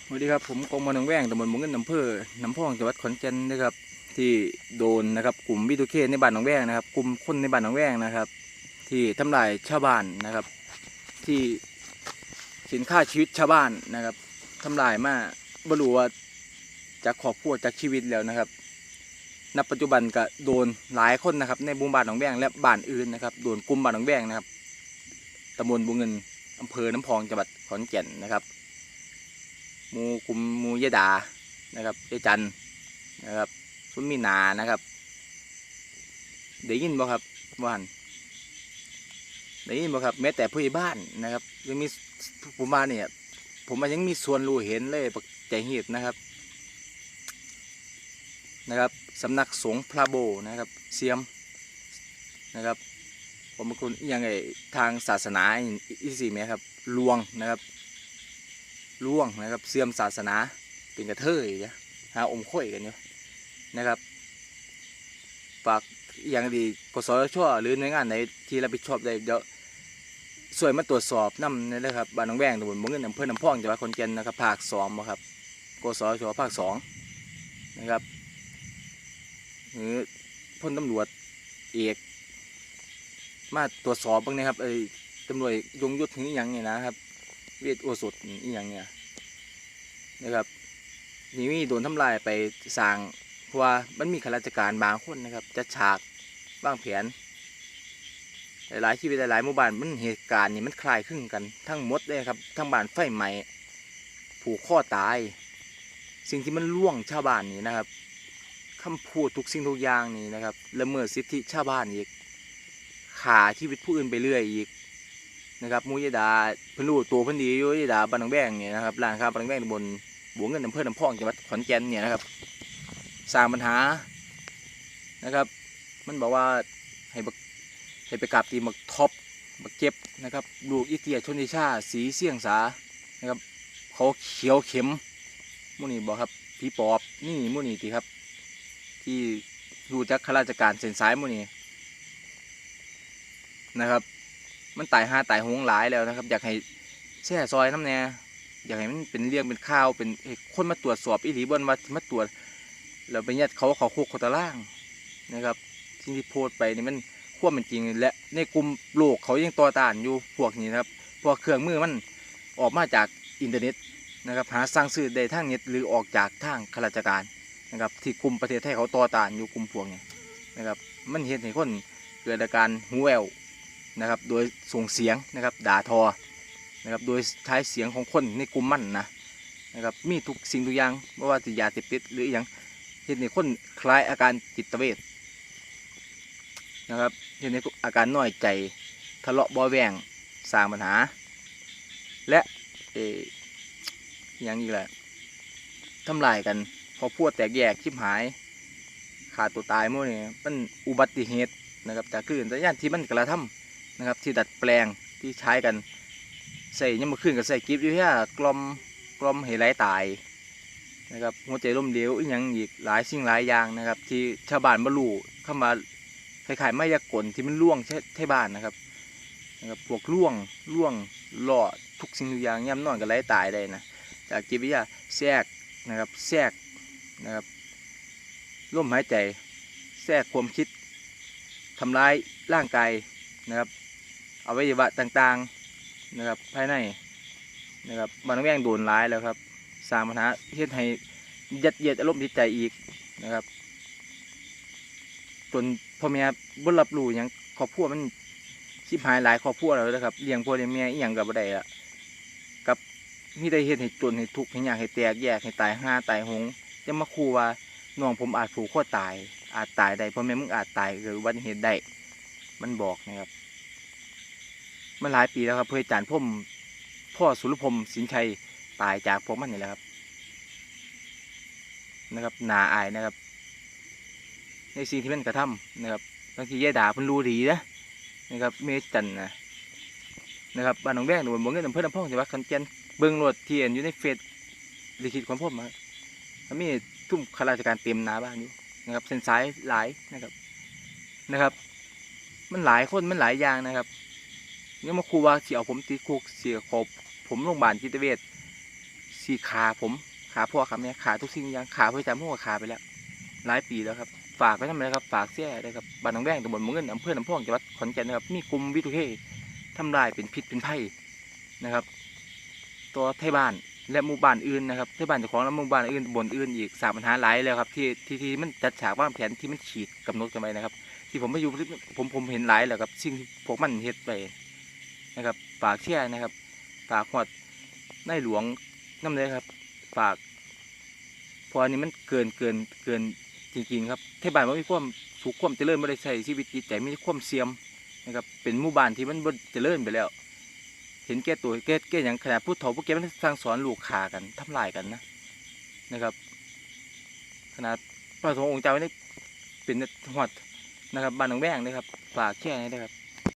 สวัสดีครับผมกองมาหนองแวงตำบลมงเงินอำเภอน้ำพองจังหวัดขอนแก่นนะครับที่โดนนะครับกลุ่มวิทูเคในบ้านหนองแวงนะครับ กลุ่มคนในบ้านหนองแวงนะครับ ที่ทำลายชาวบ้านนะครับ ที่สินค่าชีวิตชาวบ้านนะครับทำลายมาบรูว่าจากครอบครัวจากชีวิตแล้วนะครับณปัจจุบันก็โดนหลายคนนะครับ ในบุมบ้านหนองแวงและบ้านอื่นนะครับโดนกลุ่มบ้านหนองแวงนะครับตำบลบุงเงินอำเภอน้ำพองจังหวัดขอนแก่นนะครับ มูกุมมูยะดานะครับยายจันทร์นะครับสุนมีนานะครับได้ยินบ่ครับว่านได้ยินบ่ครับ แม้แต่ผู้ใหญ่บ้านนะครับ ยังมีผมมาเนี่ย ผมมายังมีส่วนรู้เห็นเลยปักใจเหตุนะครับนะครับสำนักสงฆ์พระโบนะครับเสียมนะครับผมเป็นคนอหยังไงทางศาสนาอีอีสี่ไหมครับลวงนะครับ ล่วงนะครับ เสื่อมศาสนาเป็นกระเทยเนี่ยหาอมข่อยกันอยู่นะครับฝากอย่างดีกสชหรือหน่วยงานไหนที่รับผิดชอบได้เดี๋ยวช่วยมาตรวจสอบน้ำนี่เลยครับบ้านหนองแวงตำบลบ่งเงินอำเภอน้ำพองจังหวัดขอนแก่นนะครับภาคสองครับกสชภาคสองนะครับหรือพลตำรวจเอกมาตรวจสอบบ้างนะครับไอ้ตำรวจยงยุทธถึงอย่างนี่ยนะครับ เวทโอสถอีหยังเนี่ยนะครับนี่มีโดนทำลายไปสร้างเพราะว่ามันมีข้าราชการบางคนนะครับจะฉากวางแผน หลายๆชีวิตหลายๆหมู่บ้านมันเหตุการณ์นี่มันคลายคลึงกันทั้งหมดเลยครับทั้งบ้านไฟไหม้ผูกข้อตาย สิ่งที่มันล่วงชาวบ้านนี่นะครับคำพูดทุกสิ่งทุกอย่างนี่นะครับละเมิดสิทธิชาวบ้านอีกขาชีวิตผู้อื่นไปเรื่อยอีก นะครับมูยดาเพิ่นรู้ตัวเพิ่นดีอยู่ยดาบ้านหนองแบงเนี่ยนะครับร้านค้าบ้านหนองแบงตำบลบัวเงินอำเภอน้ำพองจังหวัดขอนแก่นเนี่ยนะครับสร้างปัญหานะครับ มันบอกว่าให้ให้ไปกราบตีบักท็อปบักเก็บนะครับลูกอิเตียชนิชาสีเสี่ยงสานะครับเขาเขียวเข็มมูนี่บอกครับผีปอบนี่มูนี่ตีครับ ที่รู้จักข้าราชการเส้นสายมูนี่นะครับ มันตายหาตายหงหลายแล้วนะครับ อยากให้แช่ซอยน้ำแน่อยากให้มันเป็นเรื่องเป็นข้าวเป็นคนมาตรวจสอบอีหลีบนว่ามาตรวจแล้วไปยัดเขาเขาคุกเขาตะล่างนะครับที่ที่โพสไปนี่มันควบเป็นจริงและในกลุ่มโลกเขายังต่อต้านอยู่พวกนี้นะครับพวกเครื่องมือมันออกมาจากอินเทอร์เน็ตนะครับหาสร้างซื้อได้ทางเน็ตหรือออกจากทางข้าราชการนะครับที่กลุ่มประเทศไทยเขาต่อต้านอยู่กลุ่มพวกนี้นะครับมันเห็นให้คนเกิดอาการหูแวว นะครับ โดยส่งเสียงนะครับด่าทอนะครับ โดยใช้เสียงของคนในกลุ่มมั่นนะนะครับ มีทุกสิ่งทุกอย่างไม่ว่าจะยาเสพติดหรืออย่างเห็นในคนคล้ายอาการจิตเวชนะครับเห็นในอาการน้อยใจทะเลาะเบาแวงสร้างปัญหา และเอออย่างอีกแหละทำลายกัน พอพูดแตกแยกชิบหายขาดตัวตายหมั้นี่มันอุบัติเหตุนะครับจากคลื่นสัญญาณที่มันกระทำ นะครับที่ดัดแปลงที่ใช้กันใส่ยังมาขึ้นกับใส่กิฟต์อยู่ที่กลมกลมให้ไหลตายนะครับหัวใจล้มเหลวอีกอย่างอีกหลายสิ่งหลายอย่างนะครับ ที่ชาวบ้านบรรลุเข้ามาคล้ายไมายากลที่มันล่วงใช่ใช่บ้านนะครับนะครับพวกล่วงล่วงหล่อทุกสิ่งทุกอย่างย่ำนอนกับไหลตายได้นะจากจิตวิทยาแทรกนะครับแทรกนะครับลมหายใจแทรกความคิดทำร้ายร่างกายนะครับ อวัยวะต่างๆนะครับภายในนะครับมันแว่งโดนร้ายแล้วครับสร้างปัญหาเฮ็ดให้ยัดเยียดอารมณ์จิตใจอีกนะครับจนพ่อแม่บ่รับรู้หยังครอบครัวมันชิบหายหลายครอบครัวแล้วนะครับเลี้ยงพ่อเลี้ยงแม่อีหยังกับบ่ได้ละกับมีแต่เฮ็ดให้จนให้ทุกข์ให้ยากให้แตกแยกให้ตายห้าตายหงจะมาคูว่าน้องผมอาจผูกคอตาย อาจตายได้พ่อแม่มึงอาจตายหรืออุบัติเหตุได้มันบอกนะครับ มันหลายปีแล้วครับเพื่อจานพ่มพ่อสุรพมสินชัยตายจากพวกมันนี่แหละครับ นะครับนาอายนะครับ ในสิ่งที่มันกระทำนะครับบางทีแย่ด่าเพิ่นรู้ดีนะนะครับเมจันนะนะครับบ้านหนองแวงหนูบนเงินอำเภอลำพองจังหวัดขอนแก่นเบิ้งรถเทียนอยู่ในเฟซลิขิตของผมครับมันมีทุ่มข้าราชการเต็มนาบ้านอยู่นะครับเส้นสายหลายนะครับนะครับ มันหลายคนมันหลายอย่างนะครับ เนี่ยมาครูว่าเสียผมติดคุกเสียขบผมโรงพยาบาลจิตเวชสีขาผมขาพ่อขาแม่ขาทุกสิ่งอย่างขาเพื่อจำหัวขาไปแล้วหลายปีแล้วครับฝากไว้ทำไมครับฝากเสียเลยครับบ้านหนองแวงตำบลเมืองเงินอำเภอหนองพ่องจังหวัดขอนแก่นนะครับมีกลุ่มวิทุเททำลายเป็นพิษเป็นภัยนะครับ ตัวไทยบ้านและหมู่บ้านอื่นนะครับไทยบ้านเจ้าของและหมู่บ้านอื่นตำบลอื่นอีกสามปัญหาหลายแล้วครับที่ที่ที่มันจัดฉากว่างแผนที่มันฉีดกำหนดกันไปนะครับ ที่ผมไปอยู่ผมผมเห็นหลายแล้วครับสิ่งที่พวกมันเฮ็ดไป นะครับฝากเชียร์นะครับฝากหอดในหลวงน้ำเลยครับฝาก พออันนี้มันเกินเกินเกินจริงๆครับเทศบาลมันมีความสุขความเจริญไม่ได้ใช้ชีวิตจิตใจมีความเสียมนะครับเป็นหมู่บ้านที่มันบเจริญไปแล้ว เห็นแก่ตัวแก่แก่อย่างขนาดผู้เฒ่าผู้แก่มันสร้างสอนลูกขากันทำลายกันนะนะครับขนาดพระสงฆ์องค์เจ้านี่เป็นหอดนะครับบ้านหนองแวงนะครับฝากแค่นะครับ